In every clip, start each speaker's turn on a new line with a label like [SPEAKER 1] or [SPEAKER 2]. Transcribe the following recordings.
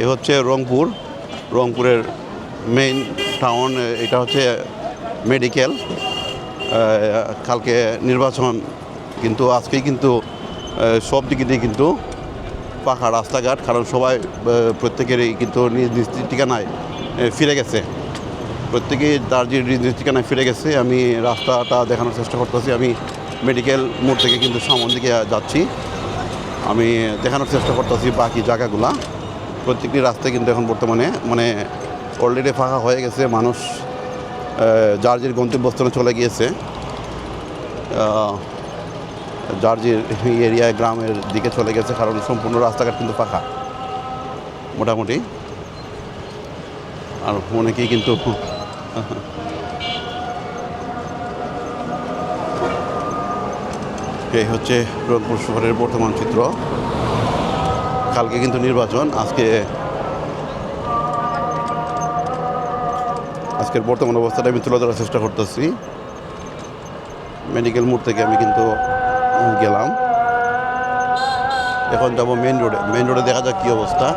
[SPEAKER 1] এই হচ্ছে রংপুর, রংপুরের মেইন টাউন এটা হচ্ছে মেডিকেল কালকে নির্বাচন কিন্তু আজকেই কিন্তু সব দিকে দিয়ে কিন্তু পাকা রাস্তাঘাট, কারণ সবাই প্রত্যেকেরই কিন্তু নিজ নিজ ঠিকানায় ফিরে গেছে। প্রত্যেকেই তার যে নিজ নিজ ঠিকানায় ফিরে গেছে, আমি রাস্তাটা দেখানোর চেষ্টা করতেছি, আমি মেডিকেল মোড় থেকে কিন্তু সামন দিকে যাচ্ছি। আমি দেখানোর চেষ্টা করতেছি বাকি জায়গাগুলা। প্রত্যেকটি রাস্তায় কিন্তু এখন বর্তমানে মানে অলরেডি ফাঁকা হয়ে গেছে, মানুষ যার যার গন্তব্যস্থানে চলে গিয়েছে। যার যে এরিয়ায় গ্রামের দিকে চলে গেছে, কারণ সম্পূর্ণ রাস্তাঘাট কিন্তু ফাঁকা, মোটামুটি। আর অনেকেই কিন্তু এই হচ্ছে রংপুর শহরের বর্তমান চিত্র। কালকে কিন্তু নির্বাচন, আজকে আজকের বর্তমান অবস্থাটা আমি তুলে ধরার চেষ্টা করতেছি। মেডিকেল মোড় থেকে আমি কিন্তু গেলাম। এখন যাব মেন রোডে। মেন রোডে দেখা যাক কী অবস্থা।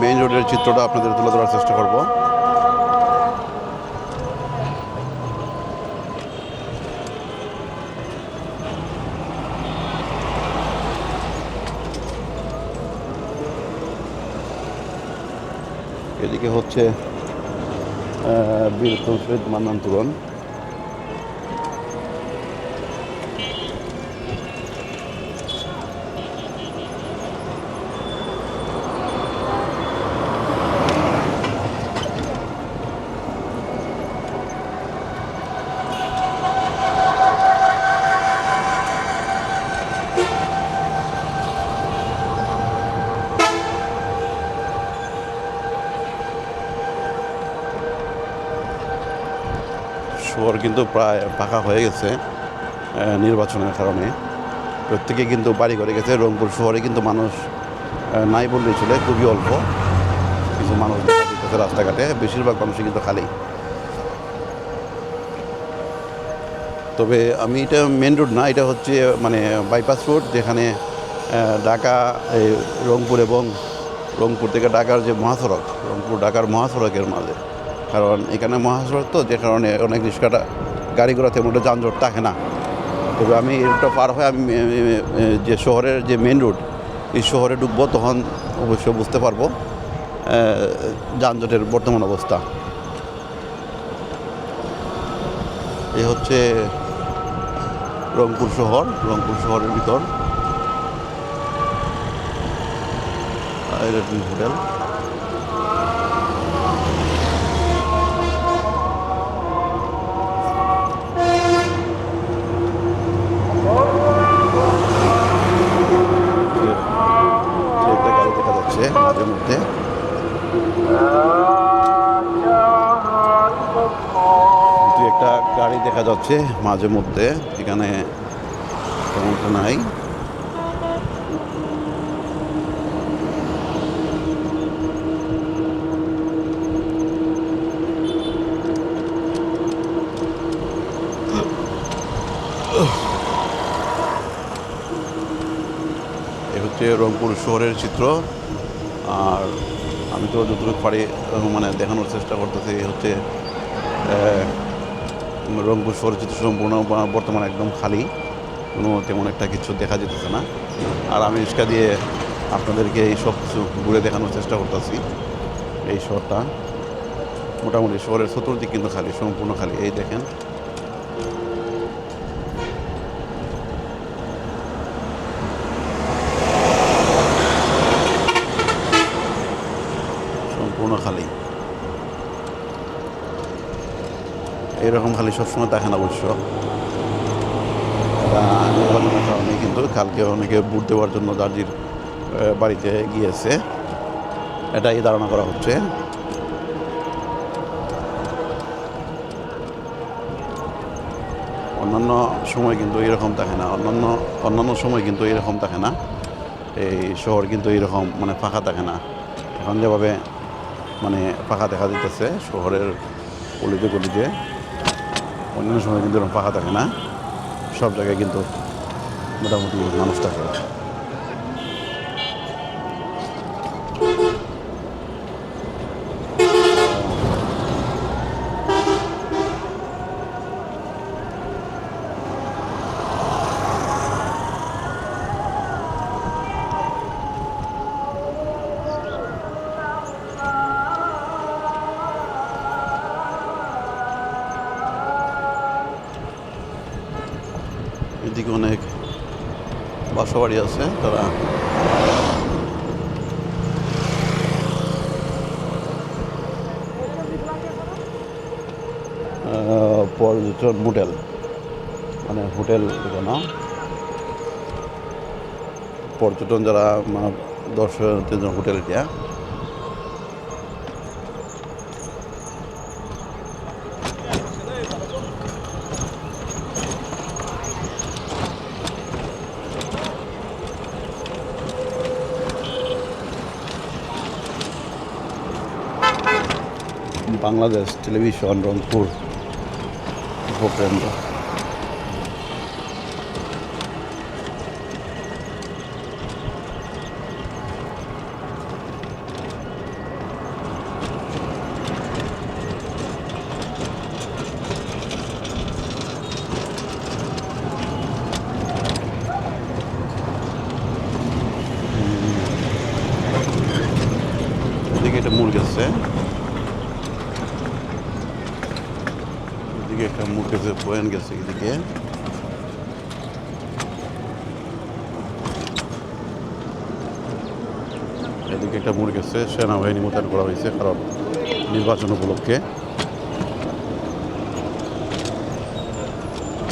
[SPEAKER 1] মেইন রোডের চিত্রটা আপনাদের তুলে ধরার চেষ্টা করব। এদিকে হচ্ছে বীরত্তম শহীদ মান্নান তুরন শহর কিন্তু প্রায় ফাঁকা হয়ে গেছে নির্বাচনের কারণে। প্রত্যেকে কিন্তু বাড়ি করে গেছে, রংপুর শহরে কিন্তু মানুষ নাই বললেই চলে, খুবই অল্প। কিছু মানুষ রাস্তাঘাটে, বেশিরভাগ মানুষই কিন্তু খালি। তবে আমি এটা মেন রোড না, এটা হচ্ছে মানে বাইপাস রোড যেখানে ঢাকা রংপুর এবং রংপুর থেকে ঢাকার যে মহাসড়ক, রংপুর ঢাকার মহাসড়কের মাঝে। কারণ এখানে মহাসড়ক তো, যে কারণে অনেক রিক্সাটা গাড়ি ঘোড়া তেমন একটা যানজট থাকে না। তবে আমি এটা পার হয়ে আমি যে শহরের যে মেন রোড এই শহরে ঢুকবো তখন অবশ্যই বুঝতে পারব যানজটের বর্তমান অবস্থা। এ হচ্ছে রংপুর শহর, রংপুর শহরের ভিতর। হোটেল যে একটা গাড়ি দেখা যাচ্ছে দু একটা গাড়ি দেখা যাচ্ছে মাঝে মধ্যে এখানে নাই। এ হচ্ছে রংপুর শহরের চিত্র। আর আমি তো যতটুকু পারি মানে দেখানোর চেষ্টা করতেছি হচ্ছে রংপুর শহরের চিত্র সম্পূর্ণ বর্তমানে একদম খালি। কোনো তেমন একটা কিছু দেখা যেতেছে না। আর আমি রিক্সা দিয়ে আপনাদেরকে এই সব কিছু ঘুরে দেখানোর চেষ্টা করতেছি, এই শহরটা। মোটামুটি শহরের চতুর্দিক কিন্তু খালি, সম্পূর্ণ খালি। এই দেখেন সম্পূর্ণ খালি এইরকম খালি সবসময় দেখে না অবশ্য। কারণে কিন্তু কালকে অনেকে ভোট দেওয়ার জন্য দার্জির বাড়িতে গিয়েছে। এটাই ধারণা করা হচ্ছে। অন্যান্য সময় কিন্তু এরকম থাকে না। অন্যান্য অন্যান্য সময় কিন্তু এরকম থাকে না। এই শহর কিন্তু এরকম মানে ফাঁকা থাকে না। এখন যেভাবে মানে ফাঁকা দেখা দিতেছে শহরের গলিতে গলিতে অন্যান্য সময় কিন্তু এরকম পাখা থাকে না। সব জায়গায় কিন্তু মোটামুটি মানুষ থাকে। বাসা বাড়ি আছে, তারা পর্যটন হোটেল মানে হোটেল না। পর্যটন যারা দর্শনার্থীর দর্শকদের জন্য হোটেল এটা। বাংলাদেশ টেলিভিশন রংপুর উপকেন্দ্র এদিকে একটা মুরগ আছে এদিকে একটা পয়েন গেছে এদিকে এদিকে একটা মুরগ আছে সেনাবাহিনী মোতায়েন করা হয়েছে কারণ নির্বাচন উপলক্ষে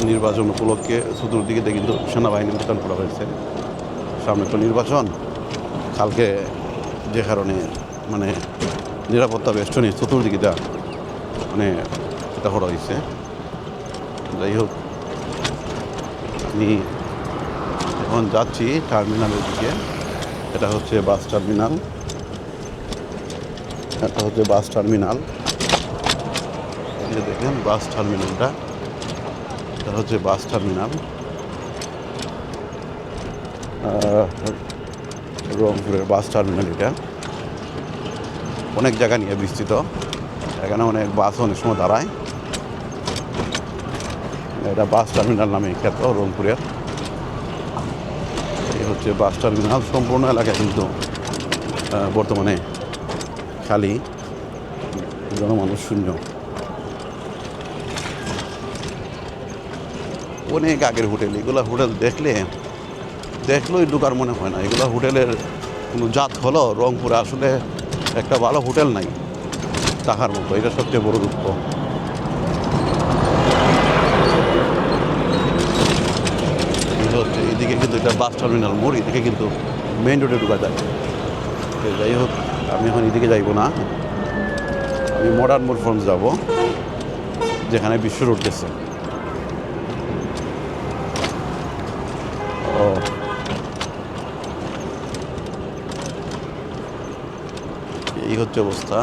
[SPEAKER 1] নির্বাচন উপলক্ষে চতুর্দিকে কিন্তু সেনাবাহিনী মোতায়েন করা হয়েছে সামনে তো নির্বাচন কালকে যে কারণে মানে নিরাপত্তা বেষ্টনী চতুর্দিকে যা মানে এটা করা হয়েছে যাই হোক, আমি এখন যাচ্ছি টার্মিনালের দিকে। এটা হচ্ছে বাস টার্মিনাল। এটা হচ্ছে বাস টার্মিনাল। দেখেন, বাস টার্মিনালটা। এটা হচ্ছে বাস টার্মিনাল। রংপুরের বাস টার্মিনাল এটা। অনেক জায়গা নিয়ে বিস্তৃত। এখানে অনেক বাস অনেক সময় দাঁড়ায়। এটা বাস টার্মিনাল নামে খ্যাত, রংপুরের। এই হচ্ছে বাস টার্মিনাল, সম্পূর্ণ এলাকা কিন্তু বর্তমানে খালি, জনমানুষ শূন্য। অনেক আগের হোটেল, এগুলো হোটেল দেখলে, দেখলেই ঢুকার মনে হয় না। এগুলো হোটেলের কোনো জাত হলো, রংপুরে আসলে একটা ভালো হোটেল নাই টাকার মতো, এটা সবচেয়ে বড় দুঃখ এই হচ্ছে এদিকে কিন্তু এটা বাস টার্মিনাল, মোড় এদিকে কিন্তু মেইন রোডে ঢুকা যায় যাই হোক, আমি এখন এদিকে যাইব না। আমি মডার্ন মোড় ফ্রন্ট যাব, যেখানে বিশ্ব রোড গেছে। ও। এই হচ্ছে অবস্থা।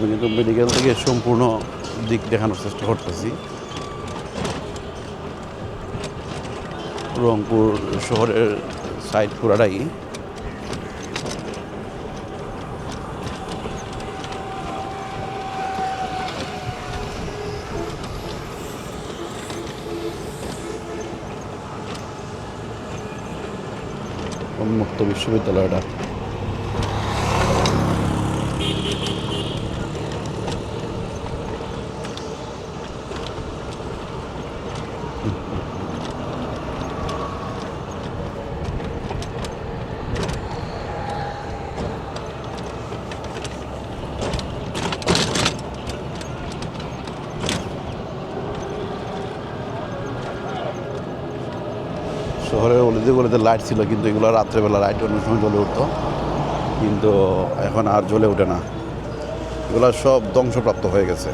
[SPEAKER 1] কিন্তু মেডিকেল থেকে সম্পূর্ণ দিক দেখানোর চেষ্টা করতেছি। রংপুর শহরের সাইড পুরাটাই। উন্মুক্ত বিশ্ববিদ্যালয়টা। শহরের অলিতে গলিতে লাইট ছিল, কিন্তু এগুলো রাত্রেবেলা লাইট অন্য সময় জ্বলে উঠতো। কিন্তু এখন আর জ্বলে ওঠে না। এগুলো সব ধ্বংসপ্রাপ্ত হয়ে গেছে।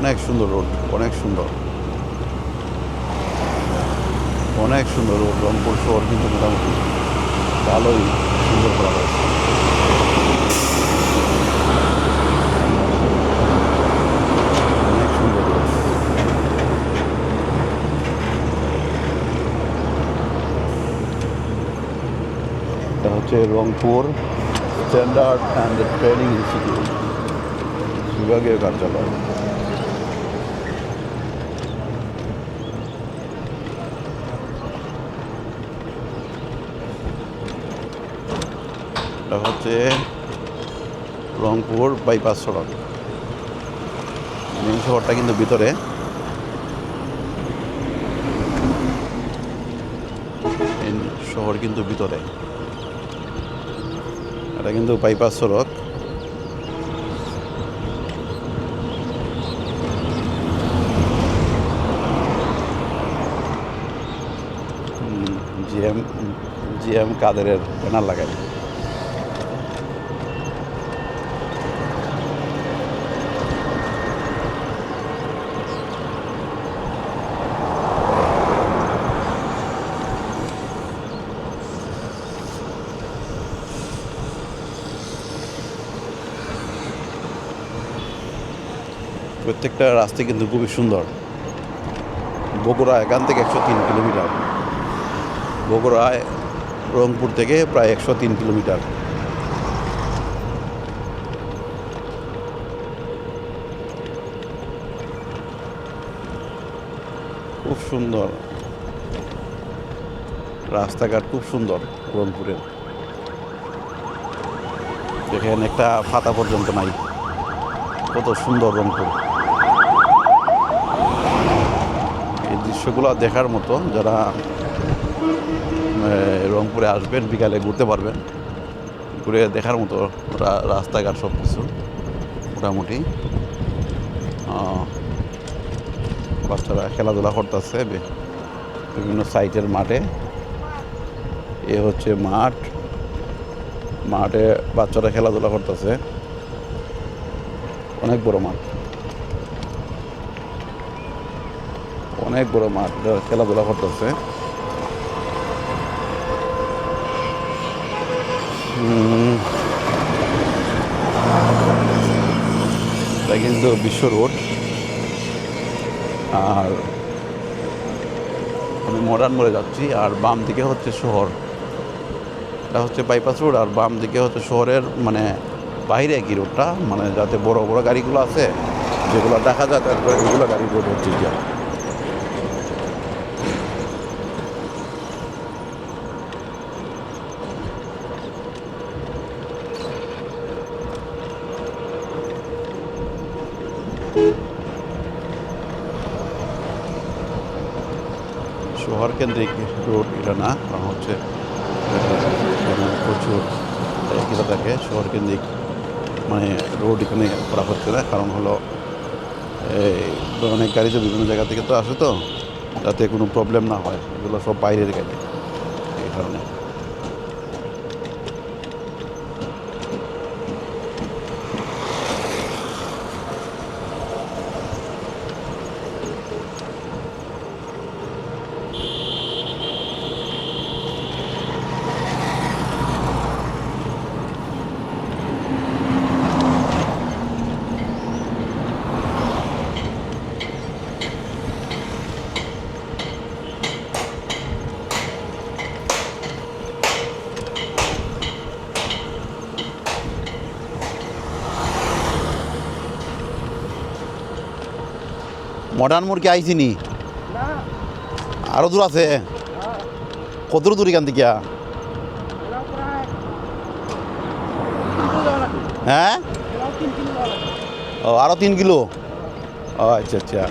[SPEAKER 1] অনেক সুন্দর রোড অনেক সুন্দর। অনেক সুন্দর রোড রংপুর শহর কিন্তু মোটামুটি ভালোই সুন্দর করা হয়েছে। হচ্ছে Rangpur Standard and Training Institute বিভাগীয় কার্যালয় এটা হচ্ছে রংপুর বাইপাস সড়ক মেন শহরটা কিন্তু ভিতরে। শহর কিন্তু ভিতরে। এটা কিন্তু বাইপাস সড়ক জি এম কাদেরের ব্যানার লাগাই প্রত্যেকটা রাস্তা কিন্তু খুবই সুন্দর। বগুড়া এখান থেকে একশো তিন কিলোমিটার। বগুড়ায় রংপুর থেকে প্রায় একশো তিন কিলোমিটার। খুব সুন্দর। রাস্তাঘাট খুব সুন্দর রংপুরের। দেখেন একটা ফাতা পর্যন্ত নাই। কত সুন্দর রংপুর। এই দৃশ্যগুলো দেখার মতো যারা রংপুরে আসবেন, বিকালে ঘুরতে পারবেন, ঘুরে দেখার মতো রাস্তাঘাট সব কিছু মোটামুটি বাচ্চারা খেলাধুলা করতেছে বিভিন্ন সাইটের মাঠে। এ হচ্ছে মাঠ। মাঠে বাচ্চারা খেলাধুলা করতেছে। অনেক বড় মাঠ। অনেক বড় মাঠ খেলাধুলা করতেছে। কিন্তু বিশ্ব রোড। আর আমি মডার্ন মোড়ে যাচ্ছি, আর বাম দিকে হচ্ছে শহর। এটা হচ্ছে বাইপাস রোড, আর বাম দিকে হচ্ছে শহরের মানে বাইরে কি রোডটা? মানে যাতে বড় বড় গাড়িগুলো আছে, যেগুলো দেখা যায়, তারপরে ওইগুলো গাড়ি রোড হচ্ছে শহর কেন্দ্রিক রোড এটা না, কারণ হচ্ছে প্রচুর কিরা থাকে শহর কেন্দ্রিক মানে রোড এখানে করা হচ্ছে না, কারণ হলো, এই অনেক গাড়ি তো বিভিন্ন জায়গা থেকে তো আসে তো যাতে কোনো প্রবলেম না হয়, এগুলো সব বাইরের গাড়ি, এই কারণে। মডার্ন মোড় কি আইসিনি
[SPEAKER 2] না।
[SPEAKER 1] আরও দূর আছে। কত দূর এখান থেকে? হ্যাঁ? ও আরও তিন কিলো। ও আচ্ছা আচ্ছা।